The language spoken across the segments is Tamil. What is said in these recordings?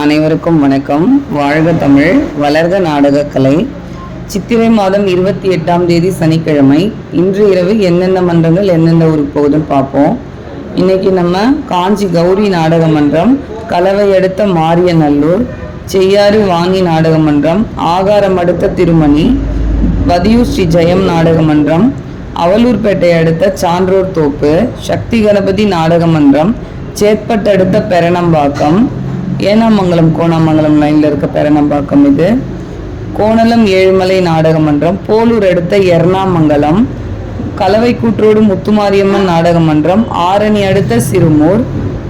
அனைவருக்கும் வணக்கம். வாழ்க தமிழ் வளர்க நாடகக்கலை சித்திரை மாதம் இருபத்தி எட்டாம் தேதி சனிக்கிழமை. இன்று இரவு எந்தெந்த மன்றங்கள் எந்தெந்த ஊருக்கு போகுதுன்னு பார்ப்போம். இன்னைக்கு நம்ம காஞ்சி கௌரி நாடக மன்றம் கலவை அடுத்த மாரியநல்லூர் செய்யாறு வாங்கி நாடக மன்றம் ஆகாரம் அடுத்த திருமணி வதியூர் ஸ்ரீ ஜெயம் நாடக மன்றம் அவலூர்பேட்டை அடுத்த சான்றோர் தோப்பு சக்தி கணபதி நாடக மன்றம் சேத்பட் அடுத்த பெரணம்பாக்கம் ஏனாமங்கலம் கோணாமங்கலம் லைன்ல இருக்க பெரணம்பாக்கம் இது. கோணலம் ஏழுமலை நாடக மன்றம் போலூர் அடுத்த எர்ணாமங்கலம். கலவை கூற்றோடு முத்துமாரியம்மன் நாடக மன்றம் ஆரணி அடுத்த சிறுமூர்.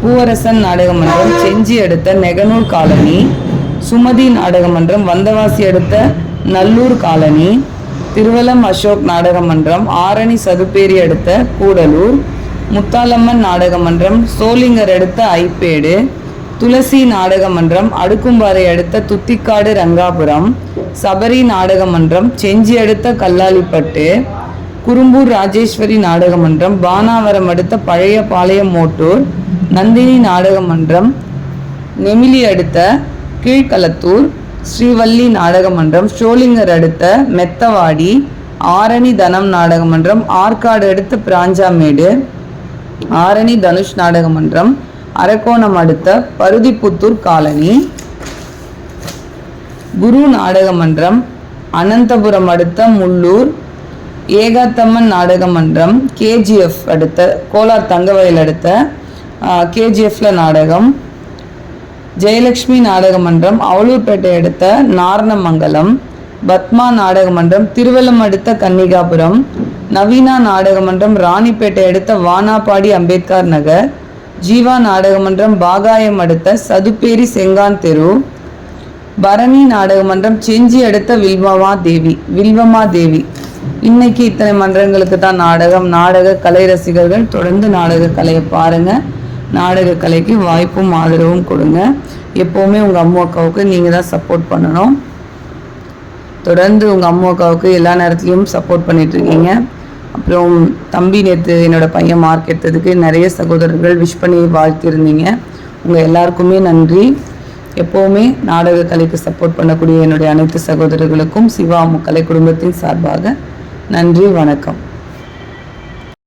பூவரசன் நாடக மன்றம் செஞ்சி அடுத்த நெகனூர் காலனி. சுமதி நாடக மன்றம் வந்தவாசி அடுத்த நல்லூர் காலனி. திருவலம் அசோக் நாடக மன்றம் ஆரணி சதுப்பேரி அடுத்த கூடலூர். முத்தாலம்மன் நாடக மன்றம் சோளிங்கர் அடுத்த ஐப்பேடு. துளசி நாடக மன்றம் அடுக்கும்பாறை அடுத்த துத்திக்காடு ரங்காபுரம் சபரி நாடக மன்றம் செஞ்சி அடுத்த கல்லாலிப்பட்டு குறும்பூர் ராஜேஸ்வரி நாடக மன்றம் பானாவரம் அடுத்த பழைய பாளையம் மோட்டூர் நந்தினி நாடக மன்றம் நெமிலி அடுத்த கீழ்கலத்தூர் ஸ்ரீவல்லி நாடக மன்றம் ஷோலிங்கர் அடுத்த மெத்தவாடி ஆரணி தனம் நாடக மன்றம் ஆற்காடு அடுத்த பிராஞ்சாமேடு ஆரணி தனுஷ் நாடக மன்றம் அரக்கோணம் அடுத்த பருதிப்புத்தூர் காலனி. குரு நாடக மன்றம் அனந்தபுரம் அடுத்த முள்ளூர் ஏகாத்தம்மன் நாடக மன்றம் கேஜிஎஃப் அடுத்த கோலார் தங்கவயல் அடுத்த கேஜிஎஃப்ல நாடகம். ஜெயலட்சுமி நாடக மன்றம் அவலூர்பேட்டை அடுத்த நாரணமங்கலம். பத்மா நாடக மன்றம் திருவல்லம் அடுத்த கன்னிகாபுரம். நவீனா நாடக மன்றம் ராணிப்பேட்டை அடுத்த வானாபாடி அம்பேத்கர் நகர். ஜீவா நாடகமன்றம் பாகாயம் அடுத்த சதுப்பேரி செங்கான் தெரு. பரணி நாடகமன்றம் செஞ்சி அடுத்த வில்வமா தேவி வில்வமா தேவி. இன்னைக்கு இத்தனை மன்றங்களுக்கு தான் நாடகம். நாடக கலை ரசிகர்கள் தொடர்ந்து நாடக கலையை பாருங்க. நாடக கலைக்கு வாய்ப்பும் ஆதரவும் கொடுங்க. எப்போவுமே உங்கள் அம்மா அக்காவுக்கு நீங்கள் தான் சப்போர்ட் பண்ணணும். தொடர்ந்து உங்கள் அம்மா அக்காவுக்கு எல்லா நேரத்துலையும் சப்போர்ட் பண்ணிட்டு இருக்கீங்க. அப்புறம் தம்பி நேற்று என்னோட பையன் மார்க் எடுத்ததுக்கு நிறைய சகோதரர்கள் விஷ் பண்ணி வாழ்த்திருந்தீங்க. உங்கள் எல்லாருக்குமே நன்றி. எப்போவுமே நாடக கலைக்கு சப்போர்ட் பண்ணக்கூடிய என்னுடைய அனைத்து சகோதரர்களுக்கும் சிவா கலை குடும்பத்தின் சார்பாக நன்றி வணக்கம்.